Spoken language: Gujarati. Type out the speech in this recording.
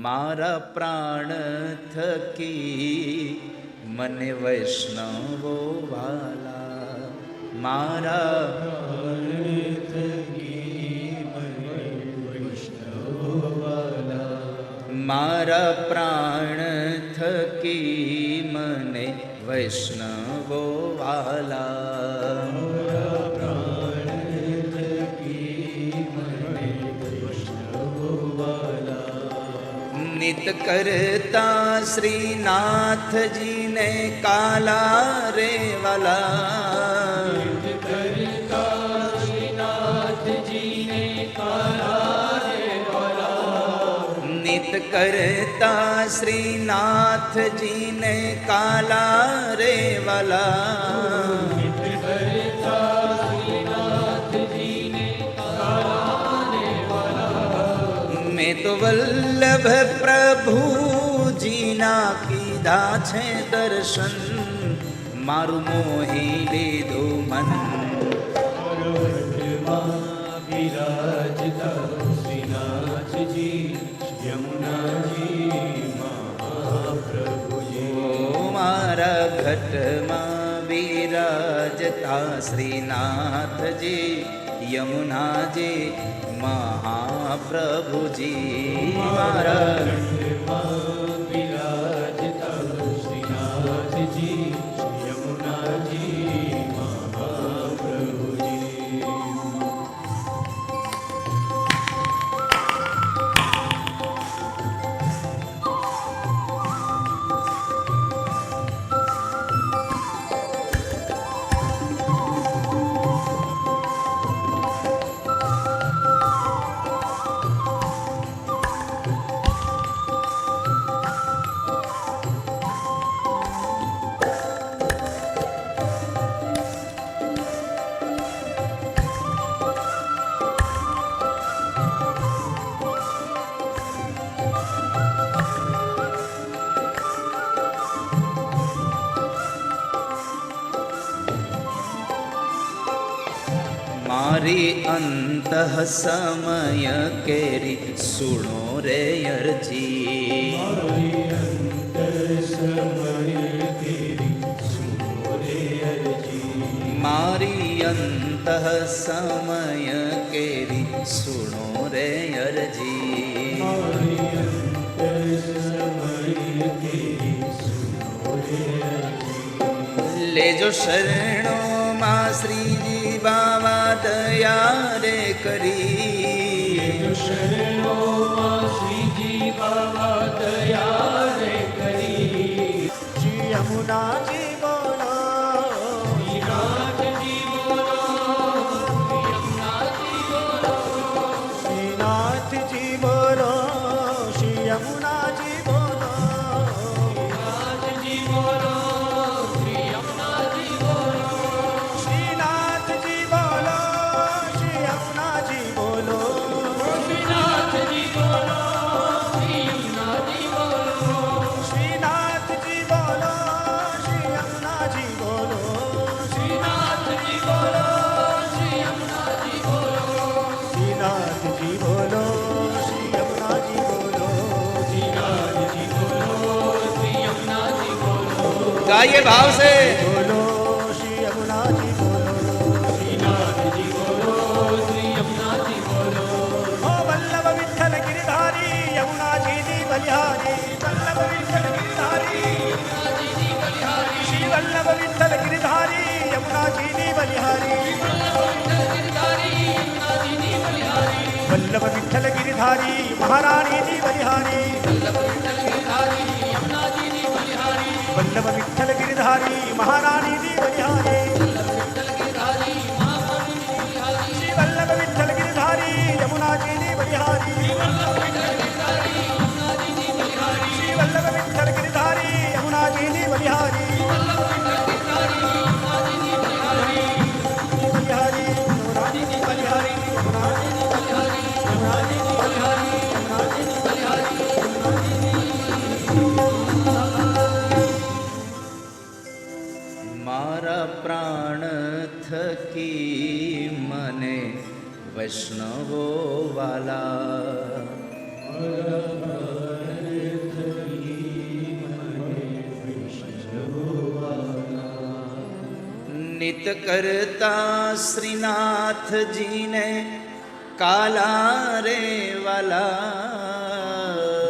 મારા પ્રાણ થકી મને વૈષ્ણવો વાલા મારા મારા પ્રાણ થકી મને વૈષ્ણવો વાલા નિત કરતા શ્રીનાથજીને કાલા રે વાલા નિત કરતા શ્રીનાથજીને કાલા રે વાલા વલ્લભ પ્રભુજીના કીધા છે દર્શન. મારું મોહી લીધો મન. વિરાજતા શ્રીનાથજી યમુનાજી મારા ઘટમાં વિરાજતા શ્રીનાથજી યમુના જે મહાપ્રભુજી મારા મારી અંત સમય કેરી સુણો રે અરજી. મારી અંત સમય કેરી સુણો રે અરજી. લેજો શરણો માં શ્રીજી બાવા દયા રે કરી. શ્રીજી બાવા દયા રે કરી શ્રી ગાઈએ ભાવ से બોલો શ્રી યમુનાજી બોલો શ્રીનાથજી બોલો શ્રી યમુનાજી બોલો ઓ વલ્લભ વિઠ્ઠલ ગિરિધારી, યમુનાજીની બલિહારી, વલ્લભ વિઠ્ઠલ ગિરધારી वल्लभ विठ्ठल गिरिधारी महारानी देवनी જાણ થકી મને વૈષ્ણવો વાલા. નિત કરતા શ્રીનાથજીને કાલા રે વાલા.